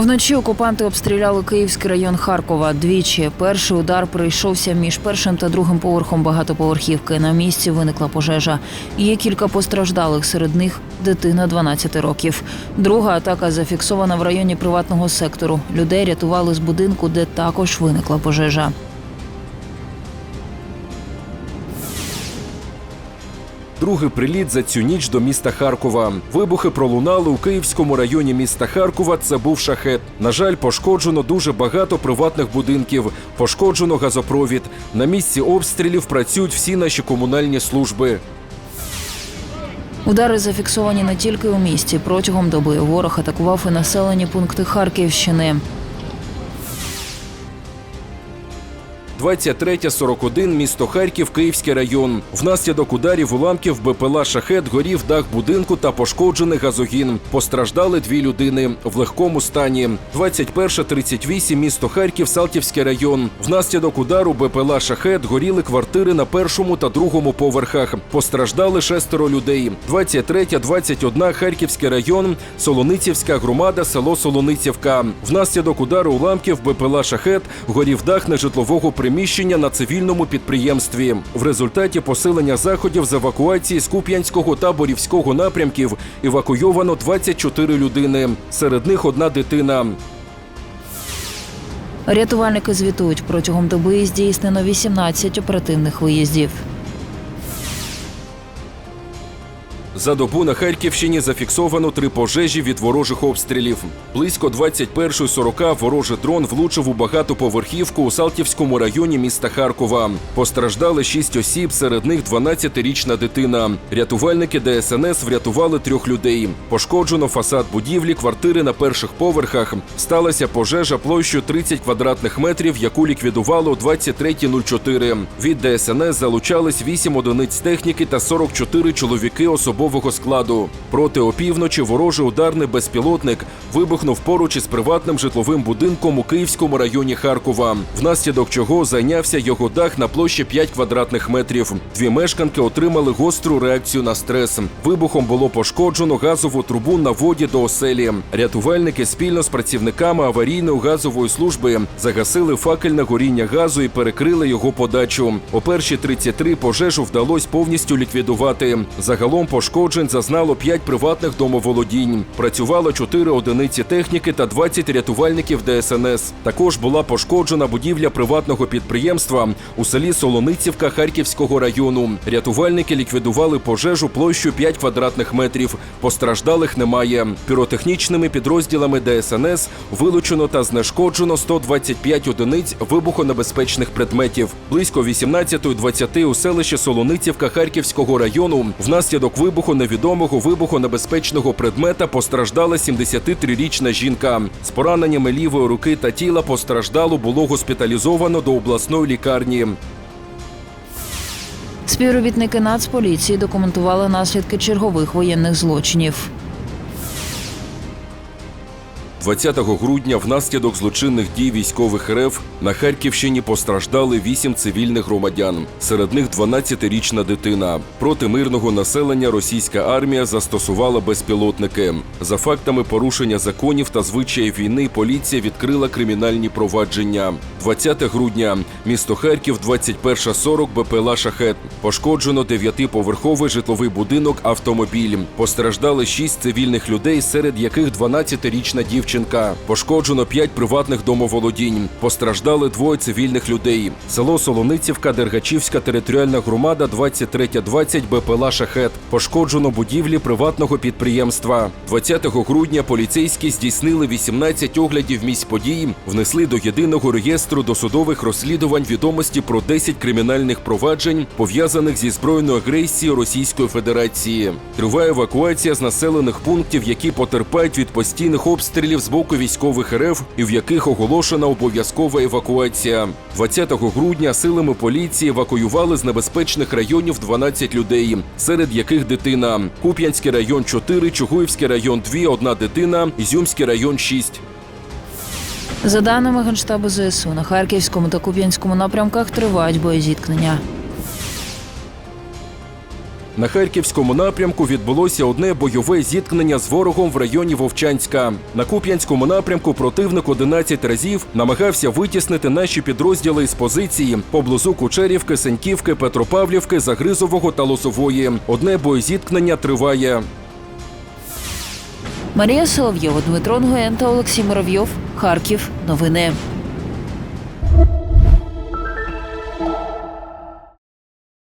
Вночі окупанти обстріляли Київський район Харкова двічі. Перший удар прийшовся між першим та другим поверхом багатоповерхівки. На місці виникла пожежа. Є кілька постраждалих, серед них дитина 12 років. Друга атака зафіксована в районі приватного сектору. Людей рятували з будинку, де також виникла пожежа. Другий приліт за цю ніч до міста Харкова. Вибухи пролунали у Київському районі міста Харкова. Це був шахет. На жаль, пошкоджено дуже багато приватних будинків. Пошкоджено газопровід. На місці обстрілів працюють всі наші комунальні служби. Удари зафіксовані не тільки у місті. Протягом доби ворог атакував і населені пункти Харківщини. 23.41, місто Харків, Київський район. Внаслідок ударів уламків БПЛА «Шахет» горів дах будинку та пошкоджений газогін. Постраждали дві людини в легкому стані. 21.38, місто Харків, Салтівський район. Внаслідок удару БПЛА «Шахет» горіли квартири на першому та другому поверхах. Постраждали шестеро людей. 23.21, Харківський район, Солоницівська громада, село Солоницівка. Внаслідок удару уламків БПЛА «Шахет» горів дах нежитлового приміщення на цивільному підприємстві. В результаті посилення заходів з евакуації з Куп'янського та Борівського напрямків евакуйовано 24 людини. Серед них одна дитина. Рятувальники звітують протягом доби здійснено 18 оперативних виїздів. За добу на Харківщині зафіксовано три пожежі від ворожих обстрілів. Близько 21.40 ворожий дрон влучив у багатоповерхівку у Салтівському районі міста Харкова. Постраждали шість осіб, серед них 12-річна дитина. Рятувальники ДСНС врятували трьох людей. Пошкоджено фасад будівлі, квартири на перших поверхах. Сталася пожежа площею 30 квадратних метрів, яку ліквідувало о 23.04. Від ДСНС залучались 8 одиниць техніки та 44 чоловіки особового складу. Проти опівночі ворожий ударний безпілотник вибухнув поруч із приватним житловим будинком у Київському районі Харкова, внаслідок чого зайнявся його дах на площі 5 квадратних метрів. Дві мешканки отримали гостру реакцію на стрес. Вибухом було пошкоджено газову трубу на воді до оселі. Рятувальники спільно з працівниками аварійної газової служби загасили факельне горіння газу і перекрили його подачу. О перші 33 пожежу вдалося повністю ліквідувати. Загалом пошкоджень зазнало 5 приватних домоволодінь. Працювало 4 одиниці техніки та 20 рятувальників ДСНС. Також була пошкоджена будівля приватного підприємства у селі Солоницівка Харківського району. Рятувальники ліквідували пожежу площу 5 квадратних метрів. Постраждалих немає. Піротехнічними підрозділами ДСНС вилучено та знешкоджено 125 одиниць вибухонебезпечних предметів. Близько 18.20 у селищі Солоницівка Харківського району внаслідок вибуху невідомого вибухонебезпечного предмета постраждала 73-річна жінка. З пораненнями лівої руки та тіла постраждалу було госпіталізовано до обласної лікарні. Співробітники Нацполіції документували наслідки чергових воєнних злочинів. 20 грудня внаслідок злочинних дій військових РФ на Харківщині постраждали 8 цивільних громадян. Серед них 12-річна дитина. Проти мирного населення російська армія застосувала безпілотники. За фактами порушення законів та звичаїв війни поліція відкрила кримінальні провадження. 20 грудня місто Харків, 21.40 БПЛА «Шахет». Пошкоджено 9-поверховий житловий будинок, автомобіль. Постраждали 6 цивільних людей, серед яких 12-річна дівчинка. Пошкоджено 5 приватних домоволодінь. Постраждали двоє цивільних людей. Село Солоницівка, Дергачівська територіальна громада, 23.20 БПЛА «Шахет». Пошкоджено будівлі приватного підприємства. 20 грудня поліцейські здійснили 18 оглядів місць подій, внесли до єдиного реєстру досудових розслідувань відомості про 10 кримінальних проваджень, пов'язаних зі збройною агресією Російської Федерації. Триває евакуація з населених пунктів, які потерпають від постійних обстрілів з боку військових РФ і в яких оголошена обов'язкова евакуація. 20 грудня силами поліції евакуювали з небезпечних районів 12 людей, серед яких дитина. Куп'янський район 4, Чугуївський район 2, одна дитина, Ізюмський район 6. За даними Генштабу ЗСУ, на Харківському та Куп'янському напрямках тривають боєзіткнення. На харківському напрямку відбулося одне бойове зіткнення з ворогом в районі Вовчанська. На Куп'янському напрямку противник 11 разів намагався витіснити наші підрозділи з позиції поблизу Кучерівки, Сеньківки, Петропавлівки, Загризового та Лозової. Одне боєзіткнення триває. Марія Соловйова, Дмитро Нгоєн та Олексій Муравйов. Харків. Новини.